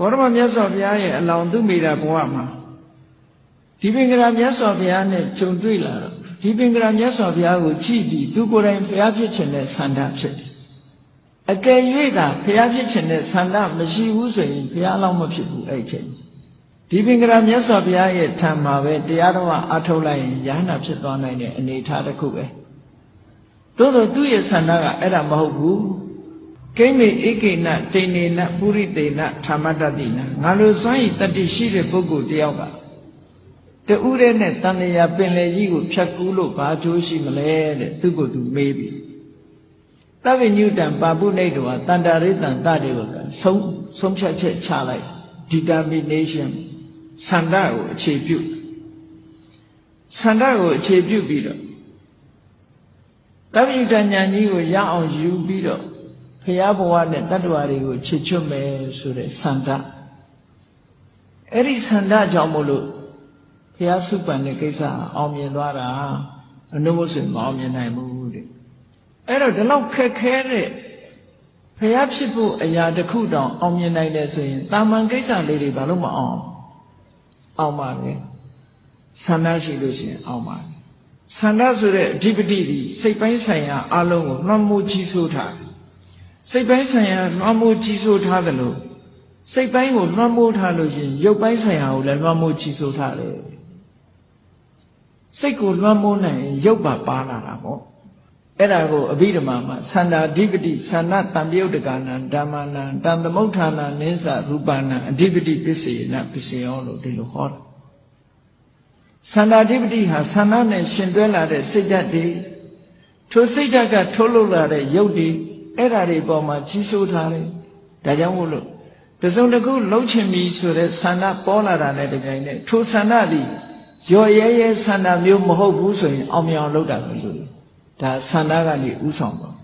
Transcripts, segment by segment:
ဂေါရမမြတ်စွာဘုရားရဲ့အလောင်းသူမိတာဘဝမှာဒီပင်ကရာမြတ်စွာဘုရားနဲ့ကြုံတွေ့လာတော့ဒီပင်ကရာမြတ်စွာဘုရားကိုကြည့်ပြီးသူကိုယ်တိုင်ဘုရားဖြစ်ခြင်းနဲ့ဆန္ဒဖြစ်တယ်အကယ်၍သာဘုရားဖြစ်ခြင်းနဲ့ဆန္ဒမရှိဘူးဆိုရင်ဘုရားလောက်မဖြစ်ဘူးအဲ့ဒီချိန်ဒီပင်ကရာမြတ်စွာဘုရားရဲ့ထံမှာပဲတရားတော်အထုတ်လိုက်ရင်ယ ahanan ဖြစ်သွားနိုင်တဲ့အနေအထားတစ်ခုပဲသို့တော့သူ့ရဲ့ဆန္ဒကအဲ့ဒါမဟုတ်ဘူး ကိမ္မိဧကိဏတိနေနပုရိတေနဓမ္မတတိနငါလိုစွမ်းဤတတိရှိတဲ့ပုဂ္ဂိုလ်တယောက်ကတူရဲနဲ့တန်လျာပင်လေကြီးကိုဖြတ်ကူးလို့ဘာကျိုးရှိမလဲတဲ့သူကိုသူမေးပြီသဗ္ဗညုတံပါပုနိတောတန္တာရိတံတတေဝကဆုံးဆုံးဖြတ်ချက်ချလိုက် determination ဆန္ဒကိုအခြေပြုဆန္ဒကိုအခြေပြုပြီးတော့သဗ္ဗညုတဉာဏ်ကြီးကိုရအောင်ယူပြီးတော့ ဖရာဘဝနဲ့တတ္တဝါတွေကိုခြေချွတ်မယ်ဆိုတဲ့ဆန္ဒအဲ့ဒီဆန္ဒကြောင့်မို့လို့ဖရာစုပန်တဲ့ကိစ္စအောင်မြင်သွားတာအနုမို့ဆိုမအောင်မြင်နိုင်ဘူးတဲ့အဲ့တော့ဒီလောက်ခက်ခဲတဲ့ဖရာဖြစ်ဖို့အရာတစ်ခုတောင်အောင်မြင်နိုင်တယ်ဆိုရင်တာမန်ကိစ္စလေးတွေဘာလို့မအောင်အောင်ပါလဲဆန္ဒရှိလို့ရှိရင်အောင်ပါတယ်ဆန္ဒဆိုတဲ့အဓိပတိဒီစိတ်ပိုင်းဆိုင်ရာအလုံးကိုနှွမ်းမိုးကြီးစိုးထားတယ် စိတ်ပိုင်းဆိုင်ရာလွှမ်းမိုးကြီးစိုးထားတယ်လို့စိတ်ပိုင်းကိုလွှမ်းမိုးထားလို့ရှင်ရုပ်ပိုင်းဆိုင်ရာကိုလည်းလွှမ်းမိုးကြီးစိုးထားတယ်စိတ်ကိုလွှမ်းမိုးနိုင်ရင်ရုပ်ပါပါလာတာပေါ့အဲ့ဒါကိုအဘိဓမ္မာမှာသန္တာဓိပတိသန္နတံပြုတ်တကနာဓမ္မနာတံသမုဋ္ဌာနာနိစ္စရူပနာအဓိပတိပစ္စေနပစ္စေယောလို့ဒီလိုဟောတာသန္တာဓိပတိဟာသန္နနဲ့ရှင်တွဲလာတဲ့စိတ်ဓာတ်တွေထိုစိတ်ဓာတ်ကထုတ်လုပ်လာတဲ့ရုပ်တွေ အဲ့ဓာတွေပေါ်မှာကြီးစိုးထားတယ်ဒါကြောင့်မို့လို့တစုံတစ်ခုလှုပ်ချင်ပြီဆိုတဲ့ဆန္ဒပေါ်လာတာနဲ့တပြိုင်နက်ထိုဆန္ဒသည်ရော်ရဲရဲဆန္ဒမျိုးမဟုတ်ဘူးဆိုရင်အောင်မြင်အောင်လုပ်တာပဲလို့ဒါဆန္ဒကနေဥဆောင်တော့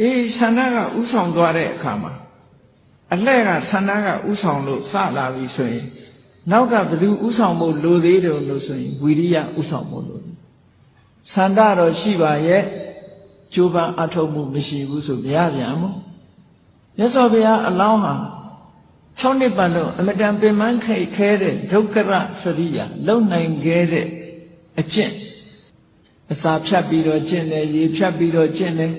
အေးဆန္ဒကဥဆောင်သွားတဲ့အခါမှာအလှဲ့ကဆန္ဒကဥဆောင်လို့စလာပြီဆိုရင်နောက်ကဘယ်သူဥဆောင်ဖို့လိုသေးတယ်လို့ဆိုရင်ဝီရိယဥဆောင်ဖို့လိုဆန္ဒတော့ရှိပါရဲ့ ကြိုးပမ်းအထောက်မှုမရှိဘူးဆိုဘုရားပြန်မို့မြတ်စွာဘုရားအလောင်းဟာ6နှစ်ပတ်လုံးအမတန်ပင်ပန်းခိတ်ခဲတဲ့ဒုက္ခရစရိယာလုံနိုင်ခဲ့တဲ့အကျင့်အစာဖြတ်ပြီးတော့ကျင့်တယ်ရေဖြတ်ပြီးတော့ကျင့်တယ်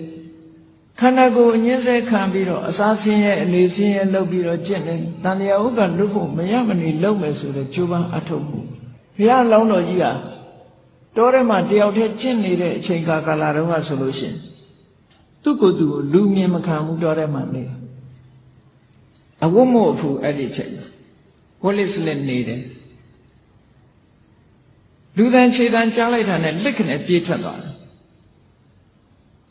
ခန္ဓာကိုယ်အငင်းဆဲခံပြီးတော့အစာဆင်းရဲအနေဆင်းရဲလုပ်ပြီးတော့ကျင့်တယ်တန်လျာဥက္ကလွတ်ဖို့မရမနေလုပ်မယ်ဆိုတဲ့ကြိုးပမ်းအထောက်မှုဘုရားလောင်းတော်ကြီးဟာ တောထဲမှာတယောက်တည်းကျင့်နေတဲ့အချိန်ကာကာလတုန်းကဆိုလို့ရှိရင်သူ့ကိုယ်သူကိုလူမြင်မခံဘူးတောထဲမှာနေအဝတ်မို့အဖူအဲ့ဒီချိန်ဝလစ်လက်နေတယ်လူတန်ခြေတန်ကြားလိုက်တာနဲ့လက်ခနဲ့ပြေးထွက်သွားတယ်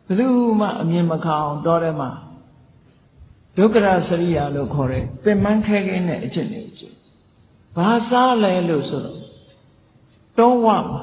ဘယ်သူမှအမြင်မခံအောင်တောထဲမှာဒုက္ခရစရိယာလို့ခေါ်တဲ့ပင်မခဲခဲနဲ့အကျင့်တွေကျင့်ဘာစားလဲလို့ဆိုတော့တောဝမှာ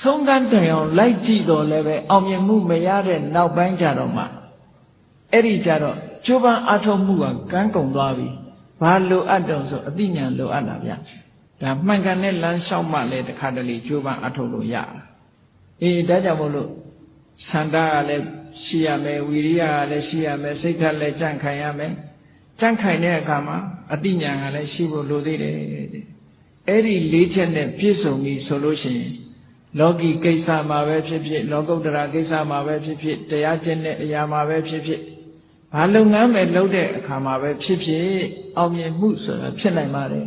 ဆုံးကန်းတိုင်အောင်လိုက်ကြည့်တော့လည်းပဲအောင်မြင်မှုမရတဲ့နောက်ပိုင်းကြတော့မှအဲ့ဒီကြတော့ကျိုးပန်းအထောက်မှုကကန်းကုံသွားပြီဘာလိုအပ်တော့ဆိုအသိဉာဏ်လိုအပ်တာဗျဒါမှန်ကန်တဲ့လမ်းလျှောက်မှလည်းတခါတလေကျိုးပန်းအထောက်လို့ရအေးဒါကြောင့်မို့လို့စန္ဒကလည်းရှိရမယ်ဝီရိယကလည်းရှိရမယ်စိတ်ဓာတ်လည်းကြန့်ခိုင်ရမယ်ကြန့်ခိုင်တဲ့အခါမှာအသိဉာဏ်ကလည်းရှိဖို့လိုသေးတယ်အဲ့ဒီလေးချက်နဲ့ပြည့်စုံပြီဆိုလို့ရှိရင် လောကီကိစ္စမှာပဲဖြစ်ဖြစ်လောကုတ္တရာကိစ္စမှာပဲဖြစ်ဖြစ်တရားကျင့်တဲ့အရာမှာပဲဖြစ်ဖြစ်ဘာလုပ်ငန်းပဲလုပ်တဲ့အခါမှာပဲဖြစ်ဖြစ်အောင်မြင်မှုဆိုတာဖြစ်နိုင်ပါတယ်